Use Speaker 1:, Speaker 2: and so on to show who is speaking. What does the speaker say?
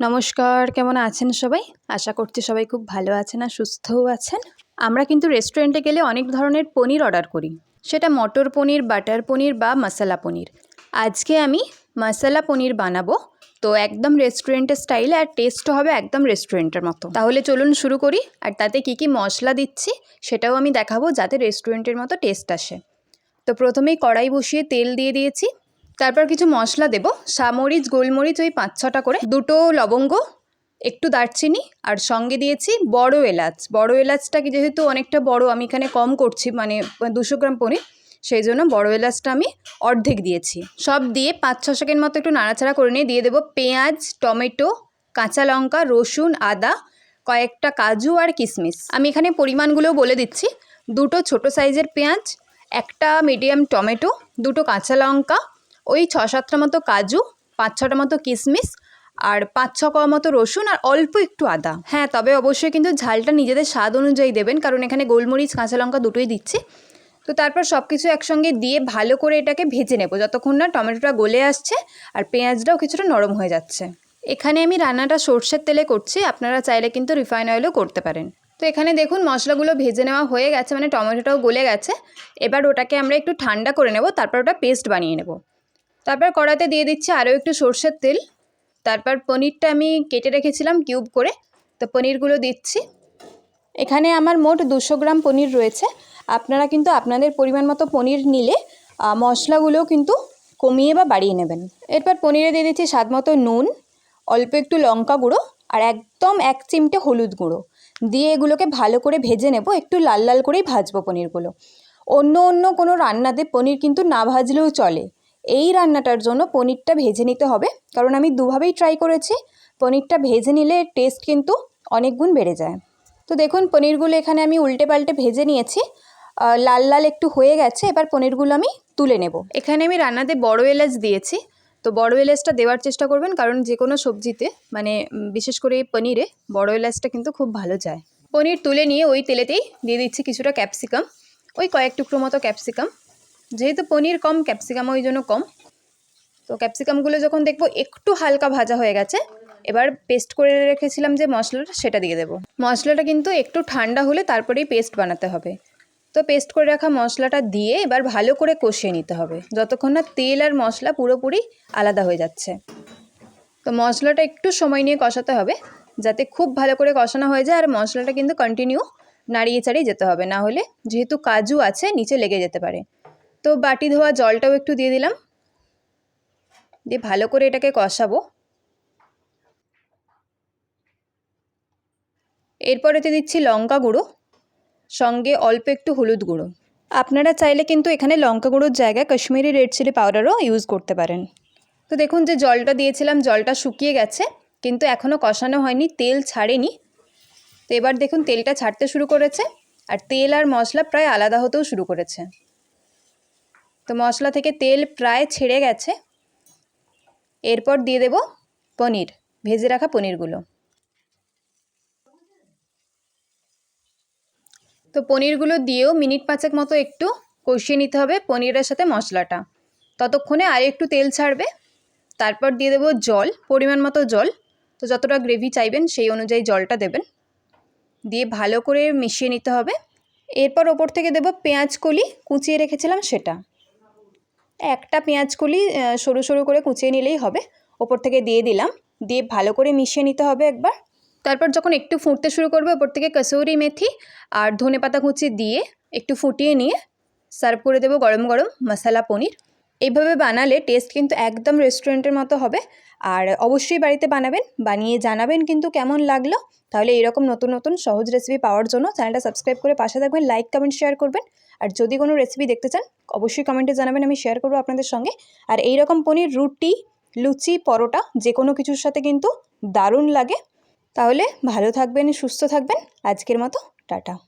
Speaker 1: নমস্কার, কেমন আছেন সবাই? আশা করছি সবাই খুব ভালো আছেন আর সুস্থও আছেন। আমরা কিন্তু রেস্টুরেন্টে গেলে অনেক ধরনের পনির অর্ডার করি। সেটা মটর পনির, বাটার পনির বা মশলা পনির। আজকে আমি মশলা পনির বানাবো। তো একদম রেস্টুরেন্টের স্টাইলে আর টেস্টও হবে একদম রেস্টুরেন্টের মতো। তাহলে চলুন শুরু করি আর তাতে কী কী মশলা দিচ্ছি সেটাও আমি দেখাবো যাতে রেস্টুরেন্টের মতো টেস্ট আসে। তো প্রথমেই কড়াই বসিয়ে তেল দিয়ে দিয়েছি। তারপর কিছু মশলা দেব। সামরিচ, গোলমরিচ ওই পাঁচ ছটা করে। দুটো লবঙ্গ, একটু দারচিনি, আর সঙ্গে দিয়েছি বড় এলাচ। বড় এলাচটা কি যেহেতু অনেকটা বড়, আমি এখানে কম করছি মানে দুশো গ্রাম পনির, সেই জন্য বড় এলাচটা আমি অর্ধেক দিয়েছি। সব দিয়ে পাঁচ ছ সেকেন্ড মতো একটু নাড়াচাড়া করে নিয়ে দিয়ে দেবো পেঁয়াজ, টমেটো, কাঁচা লঙ্কা, রসুন, আদা, কয়েকটা কাজু আর কিশমিশ আমি এখানে পরিমাণগুলোও বলে দিচ্ছি। দুটো ছোট সাইজের পেঁয়াজ, একটা মিডিয়াম টমেটো, দুটো কাঁচা লঙ্কা ওই ছ সাতটা মতো কাজু পাঁচ ছটা মতো কিশমিশ আর পাঁচ ছ কোয়া মতো রসুন আর অল্প একটু আদা। হ্যাঁ তবে অবশ্যই কিন্তু ঝালটা নিজেদের স্বাদ অনুযায়ী দেবেন, কারণ এখানে গোলমরিচ, কাঁচা লঙ্কা দুটোই দিচ্ছি। তো তারপর সব কিছু একসঙ্গে দিয়ে ভালো করে এটাকে ভেজে নেব, যতক্ষণ না টমেটোটা গলে আসছে আর পেঁয়াজটাও কিছুটা নরম হয়ে যাচ্ছে। এখানে আমি রান্নাটা সর্ষের তেলে করছি, আপনারা চাইলে কিন্তু রিফাইন অয়েলও করতে পারেন। তো এখানে দেখুন, মশলাগুলো ভেজে নেওয়া হয়ে গেছে মানে টমেটোটাও গলে গেছে। এবার ওটাকে আমরা একটু ঠান্ডা করে নেব, তারপর ওটা পেস্ট বানিয়ে নেব। তারপর কড়াতে দিয়ে দিচ্ছি আরও একটু সর্ষের তেল। তারপর পনিরটা আমি কেটে রেখেছিলাম কিউব করে। তো পনিরগুলো দিচ্ছি। এখানে আমার মোট দুশো গ্রাম পনির রয়েছে। আপনারা কিন্তু আপনাদের পরিমাণ মতো পনির নিলে মশলাগুলোও কিন্তু কমিয়ে বা বাড়িয়ে নেবেন। এরপর পনিরে দিয়ে দিচ্ছি স্বাদ মতো নুন, অল্প একটু লঙ্কা গুঁড়ো আর একদম এক চিমটে হলুদ গুঁড়ো। দিয়ে এগুলোকে ভালো করে ভেজে নেব, একটু লাল লাল করেই ভাজবো পনিরগুলো। অন্য অন্য কোনো রান্নাতে পনির কিন্তু না ভাজলেও চলে। এই রান্নাটার জন্য পনিরটা ভেজে নিতে হবে। কারণ আমি দুভাবেই ট্রাই করেছি। পনিরটা ভেজে নিলে টেস্ট কিন্তু অনেক গুণ বেড়ে যায়। তো দেখুন, পনিরগুলো এখানে আমি উল্টে পাল্টে ভেজে নিয়েছি। লাল লাল একটু হয়ে গেছে, এবার পনিরগুলো আমি তুলে নেব। এখানে আমি রান্নাতে বড় এলাচ দিয়েছি। তো বড় এলাচটা দেওয়ার চেষ্টা করবেন, কারণ যে কোনো সবজিতে মানে বিশেষ করে পনিরে বড় এলাচটা কিন্তু খুব ভালো যায়। পনির তুলে নিয়ে ওই তেলেতেই দিয়ে দিচ্ছি কিছুটা ক্যাপসিকাম ওই কয়েক টুকরো মতো ক্যাপসিকাম যেহেতু পনির কম ক্যাপসিকাম ওই জন্য কম। তো ক্যাপসিকামগুলো যখন দেখব একটু হালকা ভাজা হয়ে গেছে, এবার পেস্ট করে রেখেছিলাম যে মশলাটা সেটা দিয়ে দেবো। মশলাটা কিন্তু একটু ঠান্ডা হলে তারপরেই পেস্ট বানাতে হবে। তো পেস্ট করে রাখা মশলাটা দিয়ে এবার ভালো করে কষিয়ে নিতে হবে। যতক্ষণ না তেল আর মশলা পুরোপুরি আলাদা হয়ে যাচ্ছে। তো মশলাটা একটু সময় নিয়ে কষাতে হবে, যাতে খুব ভালো করে কষানো হয়ে যায়, আর মশলাটা কিন্তু কন্টিনিউ নাড়িয়ে চাড়িয়ে যেতে হবে। না হলে যেহেতু কাজু আছে, নিচে লেগে যেতে পারে। তো বাটি ধোয়া জলটাও একটু দিয়ে দিলাম। দিয়ে ভালো করে এটাকে কষাবো। এরপরেতে দিচ্ছি লঙ্কা গুঁড়ো, সঙ্গে অল্প একটু হলুদ গুঁড়ো। আপনারা চাইলে কিন্তু এখানে লঙ্কা গুঁড়োর জায়গায় কাশ্মীরি রেড চিলি পাউডারও ইউজ করতে পারেন। তো দেখুন যে জলটা দিয়েছিলাম, জলটা শুকিয়ে গেছে, কিন্তু এখনও কষানো হয়নি, তেল ছাড়েনি। তো এবার দেখুন তেলটা ছাড়তে শুরু করেছে, আর তেল আর মশলা প্রায় আলাদা হতেও শুরু করেছে। তো মশলা থেকে তেল প্রায় ছেড়ে গেছে। এরপর দিয়ে দেব পনির, ভেজে রাখা পনিরগুলো। তো পনিরগুলো দিয়েও মিনিট পাঁচেক মতো একটু কষিয়ে নিতে হবে পনিরের সাথে মশলাটা। ততক্ষণে আর একটু তেল ছাড়বে। তারপর দিয়ে দেবো জল, পরিমাণ মতো জল। তো যতটা গ্রেভি চাইবেন সেই অনুযায়ী জলটা দেবেন। দিয়ে ভালো করে মিশিয়ে নিতে হবে। এরপর ওপর থেকে দেবো পেঁয়াজ কলি, কুচিয়ে রেখেছিলাম সেটা। একটা পেঁয়াজ কলি সরু সরু করে কুচিয়ে নিলেই হবে। ওপর থেকে দিয়ে দিলাম। দিয়ে ভালো করে মিশিয়ে নিতে হবে একবার। তারপর যখন একটু ফুটতে শুরু করবে, ওপর থেকে কসৌরি মেথি আর ধনে পাতা কুচি দিয়ে একটু ফুটিয়ে নিয়ে সার্ভ করে দেবো গরম গরম মশালা পনির। এইভাবে বানালে টেস্ট কিন্তু একদম রেস্টুরেন্টের মতো হবে। আর অবশ্যই বাড়িতে বানাবেন, বানিয়ে জানাবেন কিন্তু কেমন লাগল। তাহলে এরকম নতুন নতুন সহজ রেসিপি পাওয়ার জন্য চ্যানেলটা সাবস্ক্রাইব করে পাশে থাকবেন লাইক কমেন্ট শেয়ার করবেন। আর যদি কোনো রেসিপি দেখতে চান, অবশ্যই কমেন্টে জানাবেন, আমি শেয়ার করব আপনাদের সঙ্গে। আর এই রকম পনির, রুটি, লুচি, পরোটা যে কোনো কিছুর সাথে কিন্তু দারুণ লাগে। তাহলে ভালো থাকবেন, সুস্থ থাকবেন। আজকের মতো, টাটা।